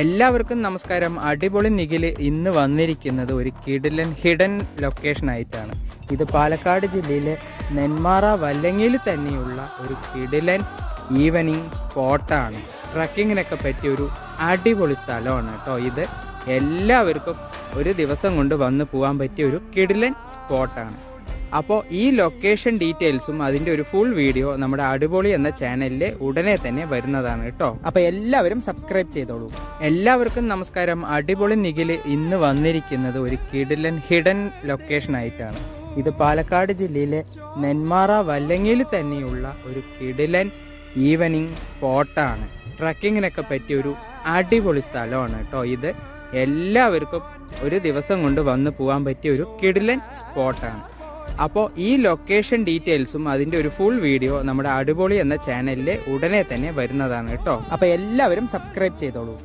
എല്ലാവർക്കും നമസ്കാരം. അടിപൊളി നിഖിൽ ഇന്ന് വന്നിരിക്കുന്നത് ഒരു കിടിലൻ ഹിഡൻ ലൊക്കേഷൻ ആയിട്ടാണ്. ഇത് പാലക്കാട് ജില്ലയിലെ നെന്മാറ വല്ലങ്ങിയിൽ തന്നെയുള്ള ഒരു കിടിലൻ ഈവനിങ് സ്പോട്ടാണ് ട്രക്കിങ്ങിനൊക്കെ പറ്റിയ ഒരു അടിപൊളി സ്ഥലമാണ് കേട്ടോ ഇത്. എല്ലാവർക്കും ഒരു ദിവസം കൊണ്ട് വന്ന് പോകാൻ പറ്റിയ ഒരു കിടിലൻ സ്പോട്ടാണ് അപ്പോൾ ഈ ലൊക്കേഷൻ ഡീറ്റെയിൽസും അതിന്റെ ഒരു ഫുൾ വീഡിയോ നമ്മുടെ അടിപൊളി എന്ന ചാനലിൽ ഉടനെ തന്നെ വരുന്നതാണ് കേട്ടോ അപ്പൊ എല്ലാവരും സബ്സ്ക്രൈബ് ചെയ്തോളൂ. എല്ലാവർക്കും നമസ്കാരം. അടിപൊളി നിഖിൽ ഇന്ന് വന്നിരിക്കുന്നത് ഒരു കിടിലൻ ഹിഡൻ ലൊക്കേഷൻ ആയിട്ടാണ്. ഇത് പാലക്കാട് ജില്ലയിലെ നെന്മാറ വല്ലങ്ങിയിൽ തന്നെയുള്ള ഒരു കിടിലൻ ഈവനിങ് സ്പോട്ടാണ് ട്രക്കിങ്ങിനൊക്കെ പറ്റിയ ഒരു അടിപൊളി സ്ഥലമാണ് കേട്ടോ ഇത്. എല്ലാവർക്കും ഒരു ദിവസം കൊണ്ട് വന്ന് പോകാൻ പറ്റിയ ഒരു കിടിലൻ സ്പോട്ടാണ് അപ്പോൾ ഈ ലൊക്കേഷൻ ഡീറ്റെയിൽസും അതിന്റെ ഒരു ഫുൾ വീഡിയോ നമ്മുടെ അടിപൊളി എന്ന ചാനലിൽ ഉടനെ തന്നെ വരുന്നതാണ് കേട്ടോ. അപ്പോൾ എല്ലാവരും സബ്സ്ക്രൈബ് ചെയ്തോളൂ.